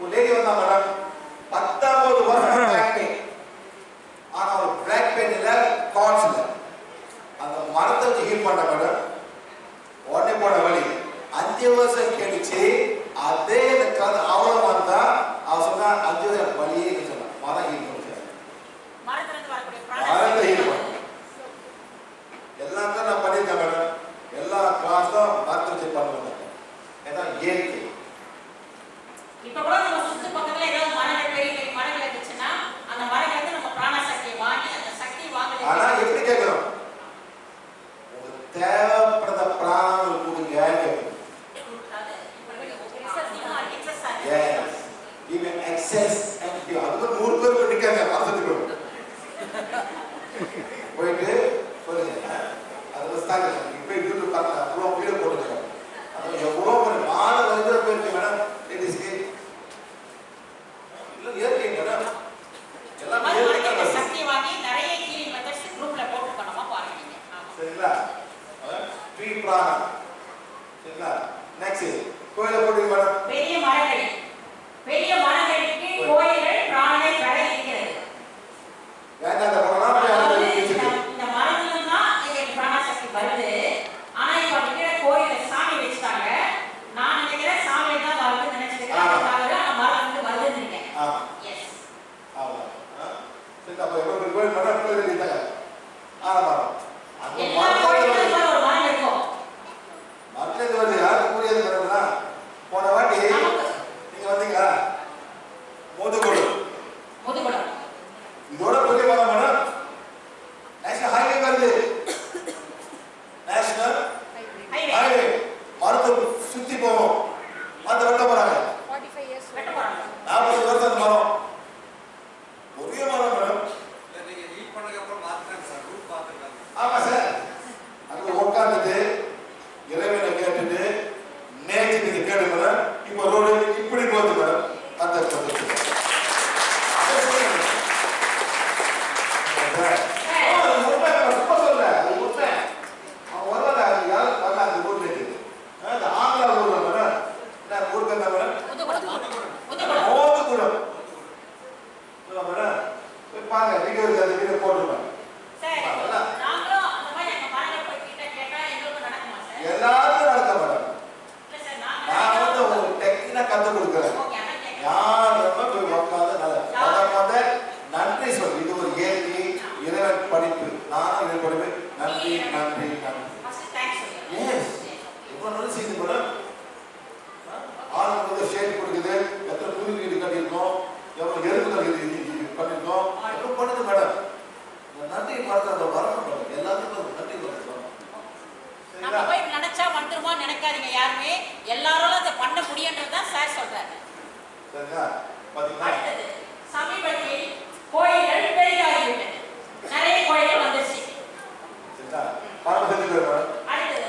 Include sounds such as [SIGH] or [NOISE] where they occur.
ஒரு லேடி வந்தா மேடம் பத்தொன்பது வருஷம் [LAUGHS] பேக் ஆனா ஒரு பேக் பெயின் இல்ல கால்ஸ் இல்ல. அந்த மரத்தை வச்சு ஹீல் பண்ண மேடம் உடனே போன வழி. அஞ்சு வருஷம் கழிச்சு அதே இந்த கதை அவளும் வந்தா அவ சொன்னா அஞ்சு வருஷம் வழியே சொன்னா. மரம் ஹீல் பண்ணுறாங்க மரத்தை ஹீல் பண்ண. எல்லாம் நான் பண்ணியிருக்கேன் மேடம் எல்லா கிளாஸும் மரத்தை வச்சு பண்ண பண்ணுவேன். ஏன்னா இயற்கை. இப்போ கூட empty. அதுக்கு நூறு பேர் நிற்காங்க மறந்துட்டு போயிட்டு சொல்லுங்க அது வந்தாங்க இப்போ யூடியூப் பார்க்கலாம் அவ்வளோ வீடியோ போட்டுருக்காங்க அது எவ்வளோ பேர் மாத வருகிற பேருக்கு மேடம் லேடிஸ்க்கு இல்லை இயற்கை மேடம் எல்லாமே இயற்கை தான். சக்தி வாங்கி நிறைய ஹீலிங் மெத்தட்ஸ் குரூப்ல போட்டு பண்ணமா பாருங்க நீங்க. ஆமா. சரிங்களா? ட்ரீ பிராணம் சரிங்களா? நெக்ஸ்ட் கோயிலை போட்டு மேடம் பெரிய மரங்கள் பெரிய மரங்களுக்கு அப்போ எவ்வளோ பேர் கோயில் மேடம் கோயில் 모든 இல்ல சார் நாங்க நான் வந்து உங்களுக்கு டெக்னிக்கா கத்து கொடுக்குறேன். யார் போய் உட்காந்து முத நன்றி சொல் இது ஒரு இயற்கை இறைவன் படிப்பு. நானும் இறைவன் படிப்பு. நன்றி நன்றி நன்றி. எஸ் எவ்வளவு நல்ல செய்தி மேடம் ஆளுக்கு வந்து ஷேட் கொடுக்குது. எத்தனை புது வீடு கட்டியிருக்கோம்? இது இது இது பண்ணியிருக்கோம்? எவ்வளவு பண்ணுது மேடம் நன்றி மறந்து அந்த வரணும் மேடம் எல்லாத்துக்கும் ஒரு நன்றி வரணும் நம்ம சரிங்களா வந்துருமா நினைக்காதீங்க யாருமே. எல்லாராலும் அதை பண்ண முடியுன்றது தான் சார் சொல்றாரு. சரிங்களா?